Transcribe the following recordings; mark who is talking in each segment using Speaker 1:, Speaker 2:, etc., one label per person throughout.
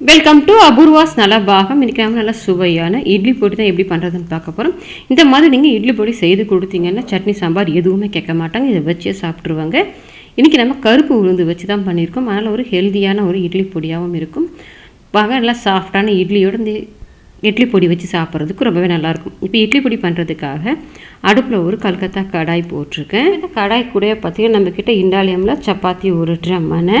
Speaker 1: Welcome to Apoorva's Nalabagam இன்றைக்கி நம்ம நல்லா சுவையான இட்லி பொடி தான் எப்படி பண்ணுறதுன்னு பார்க்க போகிறோம் இந்த மாதிரி நீங்கள் இட்லி பொடி செய்து கொடுத்தீங்கன்னா சட்னி சாம்பார் எதுவுமே கேட்க மாட்டாங்க. இதை வச்சே சாப்பிட்ருவாங்க இன்றைக்கி நம்ம கருப்பு உளுந்து வச்சு தான் பண்ணியிருக்கோம். அதனால் ஒரு ஹெல்த்தியான ஒரு இட்லி பொடியாகவும் இருக்கும். வாங்க நல்லா சாஃப்டான இட்லியோட இந்த இட்லி பொடி வச்சு சாப்பிட்றதுக்கு ரொம்பவே நல்லாயிருக்கும் இப்போ இட்லி பொடி பண்ணுறதுக்காக அடுப்பில் ஒரு கல்கத்தா கடாய் போட்டிருக்கேன். இந்த கடாய் கூட பார்த்தீங்கன்னா நம்மக்கிட்ட இண்டாலியமில் சப்பாத்தி ஒரு ட்ரம்மனை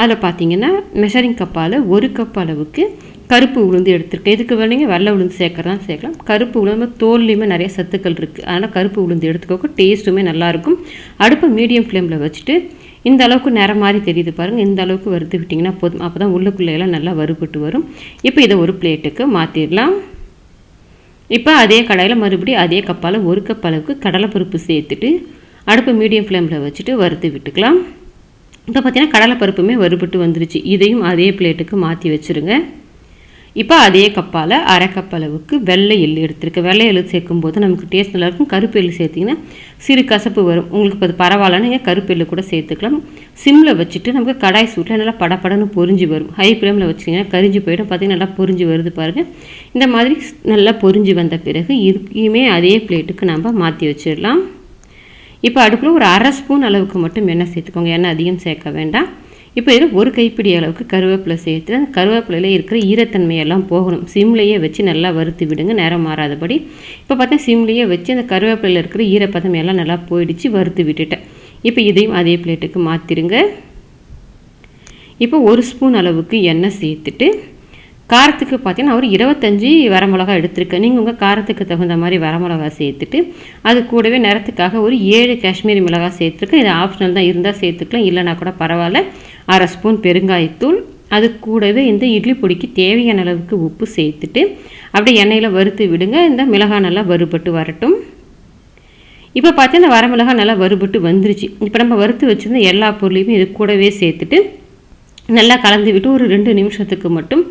Speaker 1: அதில் பார்த்தீங்கன்னா மெஷரிங் கப்பால் ஒரு கப் அளவுக்கு கருப்பு உளுந்து எடுத்துருக்கேன் இதுக்கு வேணுங்க? வெள்ளை உளுந்து சேர்க்குறதா சேர்க்கலாம். கருப்பு உளுந்து தோல்லையுமே நிறைய சத்துக்கள் இருக்குது அதனால் கருப்பு உளுந்து எடுத்துக்கோக்க டேஸ்ட்டுமே நல்லாயிருக்கும் அடுப்பை மீடியம் ஃப்ளேமில் வச்சுட்டு இந்த அளவுக்கு நிறம் மாதிரி தெரியுது பாருங்கள் இந்த அளவுக்கு வறுத்து விட்டிங்கன்னா போதும். அப்போ தான் உள்ளுக்குள்ளேயெல்லாம் நல்லா வறுபட்டு வரும். இப்போ இதை ஒரு பிளேட்டுக்கு மாற்றிடலாம் இப்போ அதே கடாயில் மறுபடியும் அதே கப்பால் ஒரு கப் அளவுக்கு கடலைப்பருப்பு சேர்த்துட்டு அடுப்பை மீடியம் ஃப்ளேமில் வச்சுட்டு வறுத்து விட்டுக்கலாம். இப்போ பார்த்தீங்கன்னா கடலைப்பருப்புமே வறுபட்டு வந்துருச்சு. இதையும் அதே பிளேட்டுக்கு மாற்றி வச்சுருங்க. இப்போ அதே கப்பால் அரை கப் அளவுக்கு வெள்ளை எள்ளு எடுத்துருக்கு வெள்ளை எள்ளு சேர்க்கும் போது நமக்கு டேஸ்ட் நல்லாயிருக்கும். கருப்பு எள்ளு சேர்த்திங்கன்னா சிறு கசப்பு வரும். உங்களுக்கு இப்போ அது பரவாயில்லன்னு நீங்கள் கருப்பு எள்ளு கூட சேர்த்துக்கலாம். சிம்மில் வச்சுட்டு நமக்கு கடாய் சூட்டில் நல்லா படப்படன்னு பொரிஞ்சு வரும். ஹை ஃப்ளேமில் வச்சிங்கன்னா கரிஞ்சு போய்டும். பார்த்திங்கன்னா நல்லா பொரிஞ்சு வருது பாருங்கள் இந்த மாதிரி நல்லா பொரிஞ்சு வந்த பிறகு இதுக்குமே அதே பிளேட்டுக்கு நம்ம மாற்றி வச்சிடலாம். இப்போ அடுப்பில் ஒரு அரை ஸ்பூன் அளவுக்கு மட்டும் எண்ணெய் சேர்த்துக்கோங்க. எண்ணெய் அதிகம் சேர்க்க வேண்டாம். இப்போ இதில் ஒரு கைப்பிடி அளவுக்கு கருவேப்பிலை சேர்த்து அந்த கருவேப்பிலையில் இருக்கிற ஈரத்தன்மையெல்லாம் போகணும். சிம்லேயே வச்சு நல்லா வறுத்து விடுங்க. நேரம் மாறாதபடி. இப்போ பார்த்தா சிம்லேயே வச்சு அந்த கருவேப்பிலையில் இருக்கிற ஈரப்பதம் எல்லாம் நல்லா போயிடுச்சு வறுத்து விட்டுட்டேன். இப்போ இதையும் அதே பிளேட்டுக்கு மாற்றிடுங்க இப்போ ஒரு ஸ்பூன் அளவுக்கு எண்ணெய் சேர்த்துட்டு காரத்துக்கு பார்த்தீங்கன்னா ஒரு இருபத்தஞ்சி வரமிளகா எடுத்திருக்கேன் நீங்கள் உங்கள் காரத்துக்கு தகுந்த மாதிரி வரமிளகா சேர்த்துட்டு அது கூடவே நிறத்துக்காக ஒரு ஏழு காஷ்மீரி மிளகா சேர்த்துருக்கேன். இது ஆப்ஷனல் தான் இருந்தால் சேர்த்துக்கலாம். இல்லைனா கூட பரவாயில்ல. அரை ஸ்பூன் பெருங்காயத்தூள். அது கூடவே இந்த இட்லி பொடிக்கு தேவையான அளவுக்கு உப்பு சேர்த்துட்டு அப்படியே எண்ணெயில் வறுத்து விடுங்க. இந்த மிளகாய் நல்லா வறுபட்டு வரட்டும். இப்போ பார்த்தா இந்த வரமிளகா நல்லா வறுபட்டு வந்துருச்சு. இப்போ நம்ம வறுத்து வச்சுருந்த எல்லா பொருளையுமே இது கூடவே சேர்த்துட்டு நல்லா கலந்து விட்டு ஒரு ரெண்டு நிமிஷத்துக்கு மட்டும்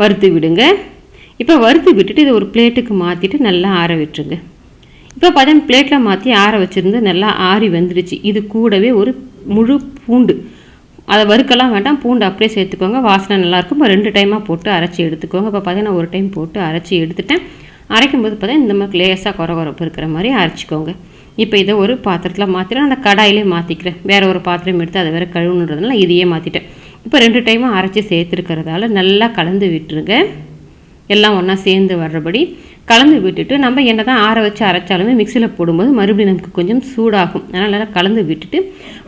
Speaker 1: வறுத்து விடுங்க. இப்போ வறுத்து விட்டுட்டு இதை ஒரு பிளேட்டுக்கு மாற்றிட்டு நல்லா ஆற விட்டுருங்க. இப்போ பார்த்தீங்கன்னா பிளேட்டில் மாற்றி ஆற வச்சுருந்து நல்லா ஆறி வந்துடுச்சு. இது கூடவே ஒரு முழு பூண்டு. அதை வறுக்கலாம் வேண்டாம். பூண்டு அப்படியே சேர்த்துக்கோங்க. வாசனை நல்லாயிருக்கும் இப்போ ரெண்டு டைமாக போட்டு அரைச்சி எடுத்துக்கோங்க. இப்போ பார்த்தீங்கன்னா ஒரு டைம் போட்டு அரைச்சி எடுத்துட்டேன். அரைக்கும் போது பார்த்தீங்கன்னா இந்த மாதிரி லேசாக குறை குறப்பு இருக்கிற மாதிரி அரைச்சிக்கோங்க. இப்போ இதை ஒரு பாத்திரத்தில் மாற்றிட்டு அந்த கடாயிலே மாற்றிக்கிறேன் வேறு ஒரு பாத்திரம் எடுத்து அதை வேறு கழுவுன்றதுனால இதையே மாற்றிட்டேன் இப்போ ரெண்டு டைமும் அரைச்சி சேர்த்துருக்கிறதால நல்லா கலந்து விட்டுருங்க. எல்லாம் ஒன்றா சேர்ந்து வர்றபடி கலந்து விட்டுட்டு நம்ம என்ன தான் ஆற வச்சு அரைச்சாலுமே மிக்சியில் போடும்போது மறுபடியும் நமக்கு கொஞ்சம் சூடாகும். அதனால் நல்லா கலந்து விட்டுட்டு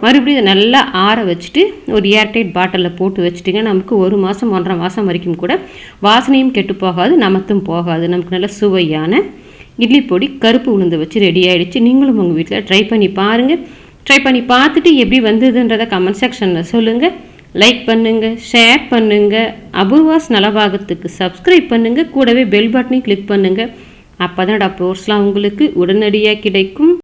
Speaker 1: மறுபடியும் இதை நல்லா ஆற வச்சுட்டு ஒரு ஏர்டைட் பாட்டிலில் போட்டு வச்சுட்டிங்க நமக்கு ஒரு மாதம் ஒன்றரை மாதம் வரைக்கும் கூட வாசனையும் கெட்டு போகாது நமத்தும் போகாது. நமக்கு நல்ல சுவையான இட்லி பொடி கருப்பு உளுந்து வச்சு ரெடி ஆகிடுச்சு நீங்களும் உங்கள் வீட்டில் ட்ரை பண்ணி பாருங்கள் ட்ரை பண்ணி பார்த்துட்டு எப்படி வந்ததுன்றதை கமெண்ட் செக்ஷனில் சொல்லுங்கள் லைக் பண்ணுங்கள் ஷேர் பண்ணுங்கள் அபூர்வாஸ் நலபாகத்துக்கு சப்ஸ்கிரைப் பண்ணுங்கள் கூடவே பெல் பட்டனையும் கிளிக் பண்ணுங்கள் அப்போ தான் அப்ரோர்ஸ்லாம் உங்களுக்கு உடனடியாக கிடைக்கும்.